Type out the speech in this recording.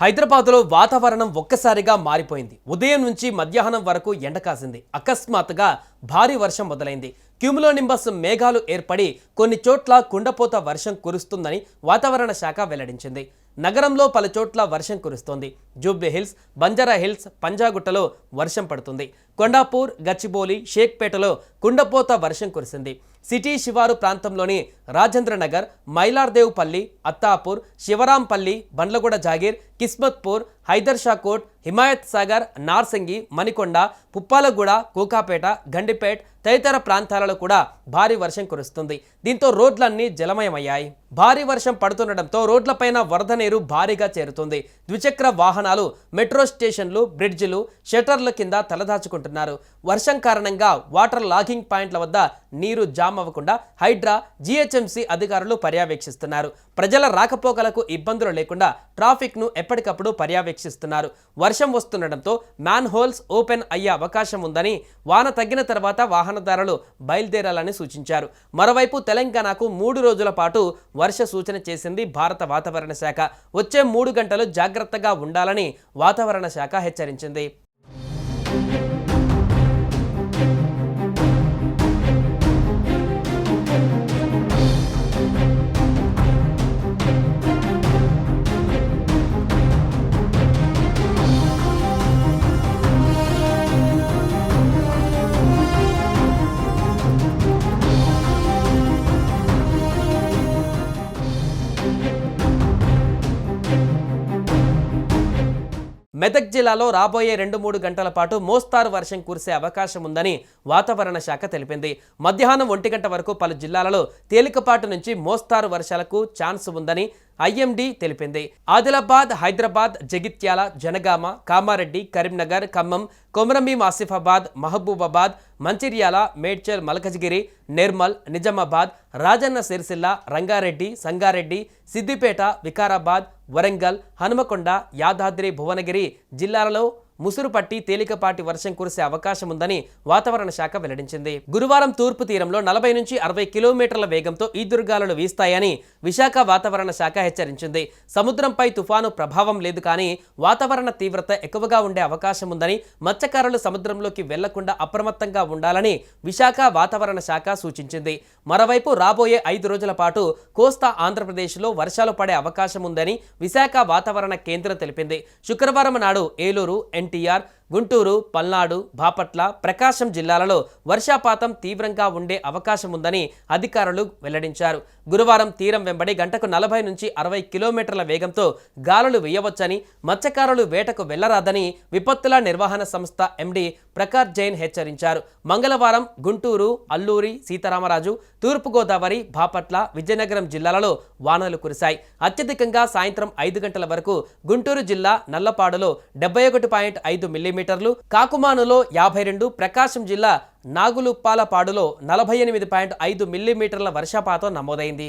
హైదరాబాద్లో వాతావరణం ఒక్కసారిగా మారిపోయింది. ఉదయం నుంచి మధ్యాహ్నం వరకు ఎండ కాసింది. అకస్మాత్తుగా భారీ వర్షం మొదలైంది. క్యూములోనింబస్ మేఘాలు ఏర్పడి కొన్ని చోట్ల కుండపోత వర్షం కురుస్తుందని వాతావరణ శాఖ వెల్లడించింది. నగరంలో పలు చోట్ల వర్షం కురుస్తోంది. జూబ్లీ హిల్స్ బంజారా హిల్స్ పంజాగుట్టలో వర్షం పడుతుంది. కొండాపూర్ గచ్చిబౌలి షేక్పేటలో కుండపోత వర్షం కురిసింది. సిటీ శివారు ప్రాంతంలోని రాజేంద్రనగర్ మైలార్దేవ్పల్లి అత్తాపూర్ శివరాంపల్లి బండ్లగూడ జాగీర్ కిస్మత్పూర్ హైదర్షా కోట్ హిమాయత్ సాగర్ నార్సింగి మణికొండ పుప్పాలగూడ కోకాపేట గండిపేట్ తదితర ప్రాంతాలలో కూడా భారీ వర్షం కురుస్తుంది. దీంతో రోడ్లన్నీ జలమయమయ్యాయి. భారీ వర్షం పడుతుండటంతో రోడ్లపైన వరద నీరు భారీగా చేరుతుంది. ద్విచక్ర వాహనాలు మెట్రో స్టేషన్లు బ్రిడ్జిలు షట్టర్ల కింద తలదాచుకుంటున్నారు. వర్షం కారణంగా వాటర్ లాగింగ్ పాయింట్ల వద్ద నీరు జామ్ అవ్వకుండా హైడ్రా జీహెచ్ఎంసీ అధికారులు పర్యవేక్షిస్తున్నారు. ప్రజల రాకపోకలకు ఇబ్బందులు లేకుండా ట్రాఫిక్ను ఎప్పటికప్పుడు పర్యవేక్షిస్తున్నారు. వర్షం వస్తుండటంతో మ్యాన్ హోల్స్ ఓపెన్ అయ్యే అవకాశం ఉందని వాన తగ్గిన తర్వాత వాహనదారులు బయలుదేరాలని సూచించారు. మరోవైపు తెలంగాణకు మూడు రోజుల పాటు వర్ష సూచన చేసింది భారత వాతావరణ శాఖ. వచ్చే మూడు గంటలు జాగ్రత్తగా ఉండాలని వాతావరణ శాఖ హెచ్చరించింది. మెదక్ జిల్లాలో రాబోయే రెండు మూడు గంటల పాటు మోస్తారు వర్షం కురిసే అవకాశం ఉందని వాతావరణ శాఖ తెలిపింది. మధ్యాహ్నం ఒంటి గంట వరకు పలు జిల్లాలలో తేలికపాటు నుంచి మోస్తారు వర్షాలకు ఛాన్స్ ఉందని ఐఎండీ తెలిపింది. ఆదిలాబాద్ హైదరాబాద్ జగిత్యాల జనగామ కామారెడ్డి కరీంనగర్ ఖమ్మం కొమరంభీం ఆసిఫాబాద్ మహబూబాబాద్ మంచిర్యాల మేడ్చల్ మలకజ్గిరి నిర్మల్ నిజామాబాద్ రాజన్న సిరిసిల్ల రంగారెడ్డి సంగారెడ్డి సిద్దిపేట వికారాబాద్ వరంగల్ హనుమకొండ యాదాద్రి భువనగిరి జిల్లాలలో ముసురు పట్టి తేలికపాటి వర్షం కురిసే అవకాశం ఉందని వాతావరణ శాఖ వెల్లడించింది. గురువారం తూర్పు తీరంలో నలభై నుంచి అరవై కిలోమీటర్ల వేగంతో ఈ దుర్గాలను వీస్తాయని విశాఖ వాతావరణ శాఖ హెచ్చరించింది. సముద్రంపై తుఫాను ప్రభావం లేదు కానీ వాతావరణ తీవ్రత ఎక్కువగా ఉండే అవకాశం ఉందని మత్స్యకారులు సముద్రంలోకి వెళ్ళకుండా అప్రమత్తంగా ఉండాలని విశాఖ వాతావరణ శాఖ సూచించింది. మరోవైపు రాబోయే ఐదు రోజుల పాటు కోస్తా ఆంధ్రప్రదేశ్లో వర్షాలు పడే అవకాశం ఉందని విశాఖ వాతావరణ కేంద్రం తెలిపింది. శుక్రవారం నాడు Eluru N NTR T R Guntur Palnadu Bapatla Prakasam జిల్లాలలో వర్షాపాతం తీవ్రంగా ఉండే అవకాశం ఉందని అధికారులు వెల్లడించారు. గురువారం తీరం వెంబడి గంటకు నలభై నుంచి అరవై కిలోమీటర్ల వేగంతో గాలులు వేయవచ్చని మత్స్యకారులు వేటకు వెళ్ళరాదని విపత్తుల నిర్వహణ సంస్థ ఎండీ ప్రకాష్ జైన్ హెచ్చరించారు. మంగళవారం గుంటూరు అల్లూరి సీతారామరాజు తూర్పుగోదావరి బాపట్ల విజయనగరం జిల్లాలలో వానలు కురిశాయి. అత్యధికంగా సాయంత్రం ఐదు గంటల వరకు గుంటూరు జిల్లా నల్లపాడులో డెబ్బై ఒకటి పాయింట్ ఐదు మిల్లీమీటర్లు కాకుమానులో యాభై రెండు ప్రకాశం జిల్లా నాగులుప్పాలపాడులో నలభై ఎనిమిది పాయింట్ ఐదు మిల్లీమీటర్ల వర్షపాతం నమోదైంది.